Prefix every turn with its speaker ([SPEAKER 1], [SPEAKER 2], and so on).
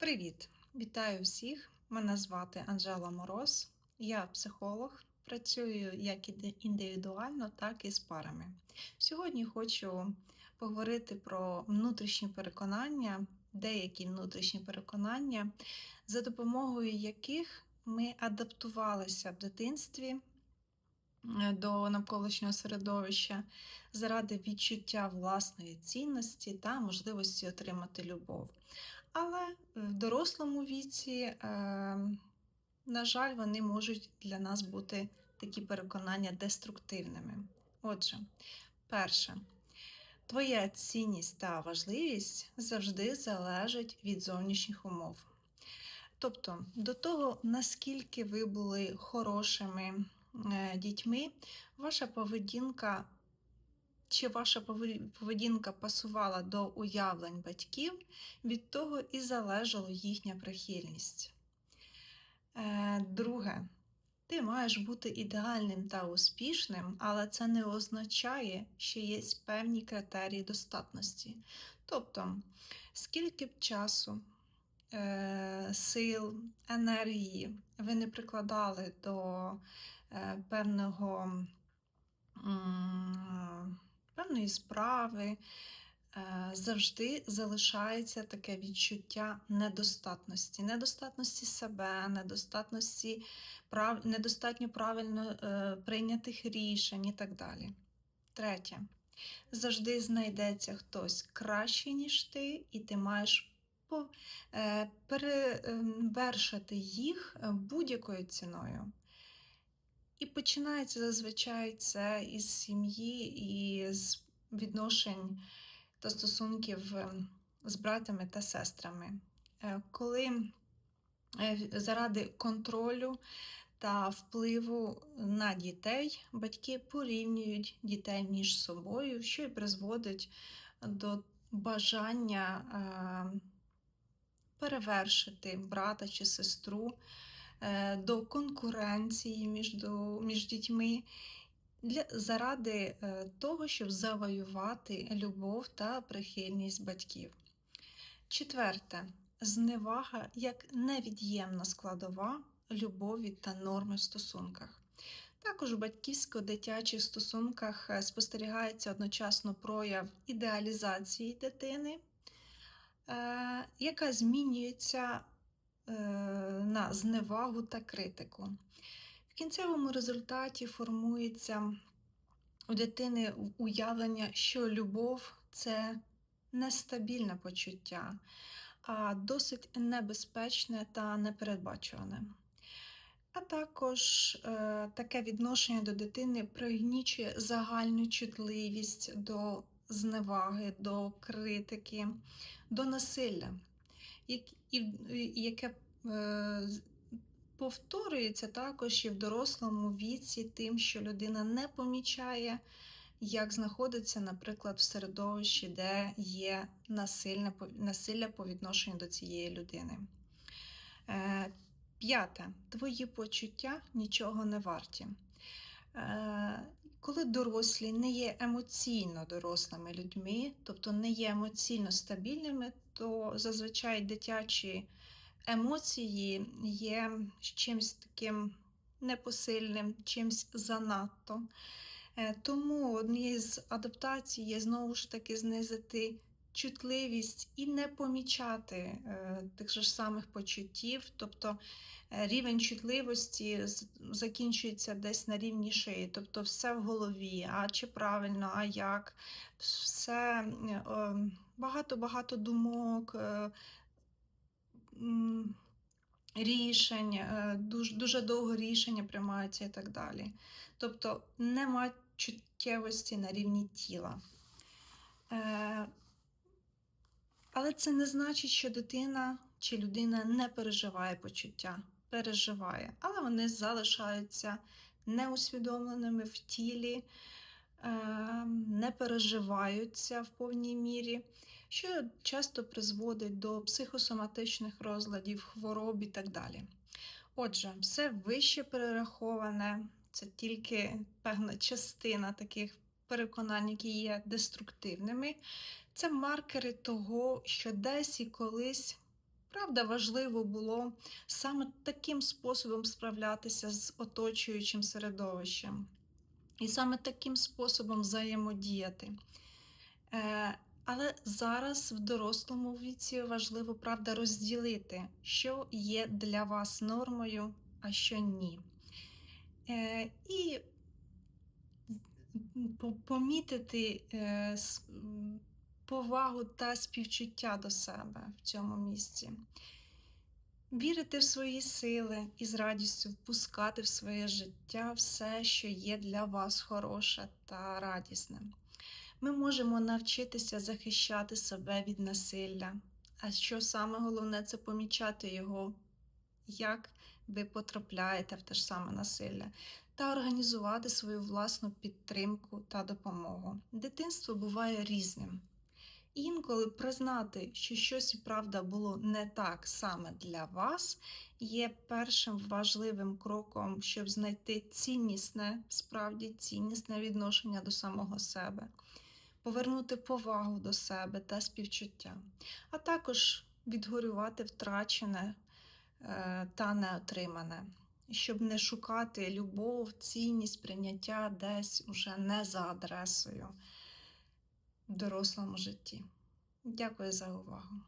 [SPEAKER 1] Привіт! Вітаю всіх! Мене звати Анжела Мороз. Я психолог, працюю як індивідуально, так і з парами. Сьогодні хочу поговорити про внутрішні переконання, деякі внутрішні переконання, за допомогою яких ми адаптувалися в дитинстві е, до навколишнього середовища заради відчуття власної цінності та можливості отримати любов. Але в дорослому віці, е, на жаль, вони можуть для нас бути такі переконання деструктивними. Отже, перше, твоя цінність та важливість завжди залежать від зовнішніх умов. Тобто, до того, наскільки ви були хорошими е, дітьми, ваша поведінка чи ваша поведінка пасувала до уявлень батьків, від того і залежала їхня прихильність. Е, Друге, ти маєш бути ідеальним та успішним, але це не означає, що є певні критерії достатності. Тобто, скільки б часу, е, сил, енергії ви не прикладали до е, певного певної справи, е, завжди залишається таке відчуття недостатності, недостатності себе, недостатності прав... недостатньо правильно е, прийнятих рішень і так далі. Третє. Завжди знайдеться хтось кращий, ніж ти, і ти маєш е, перевершити їх е, будь-якою ціною. І починається зазвичай це із сім'ї і з відношень та стосунків з братами та сестрами. Е, Коли е, заради контролю та впливу на дітей батьки порівнюють дітей між собою, що і призводить до бажання е, перевершити брата чи сестру, до конкуренції між, між дітьми для, заради е, того, щоб завоювати любов та прихильність батьків. Четверте, зневага як невід'ємна складова любові та норми в стосунках. Також у батьківсько-дитячих стосунках е, спостерігається одночасно прояв ідеалізації дитини, е, яка змінюється е, на зневагу та критику. В кінцевому результаті формується у дитини уявлення, що любов це нестабільне почуття, а досить небезпечне та непередбачуване. А також е, таке відношення до дитини пригнічує загальну чутливість до зневаги, до критики, до насилля, яке е, повторюється також і в дорослому віці, тим, що людина не помічає, як знаходиться, наприклад, в середовищі, де є насилля по відношенню до цієї людини. Е, П'яте. Твої почуття нічого не варті. Коли дорослі не є емоційно дорослими людьми, тобто не є емоційно стабільними, то зазвичай дитячі емоції є чимось таким непосильним, чимось занадто. Е, Тому однією з адаптацій є знову ж таки знизити чутливість і не помічати е, тих же ж самих почуттів, тобто е, рівень чутливості закінчується десь на рівні шиї, тобто все в голові, а чи правильно, а як, все е, е, багато-багато думок. Рішень, дуже, дуже довго рішення приймаються і так далі. Тобто нема чуттєвості на рівні тіла. Але це не значить, що дитина чи людина не переживає почуття. Переживає, але вони залишаються неусвідомленими в тілі, е, не переживаються в повній мірі, що часто призводить до психосоматичних розладів, хвороб і так далі. Отже, все вище перераховане, це тільки певна частина таких переконань, які є деструктивними. Це маркери того, що десь і колись Правда, важливо було саме таким способом справлятися з оточуючим середовищем і саме таким способом взаємодіяти. Е, але зараз в дорослому віці важливо, правда, розділити, що є для вас нормою, а що ні. Е, і помітити е, повагу та співчуття до себе в цьому місці. Вірити в свої сили і з радістю впускати в своє життя все, що є для вас хороше та радісне. Ми можемо навчитися захищати себе від насилля. А що саме головне, це помічати його, як ви потрапляєте в те ж саме насилля, та організувати свою власну підтримку та допомогу. Дитинство буває різним. Інколи признати, що щось і правда було не так саме для вас, є першим важливим кроком, щоб знайти ціннісне, справді ціннісне відношення до самого себе, повернути повагу до себе та співчуття, а також відгорювати втрачене е, та неотримане, щоб не шукати любов, цінність, прийняття десь уже не за адресою в дорослому житті. Дякую за увагу.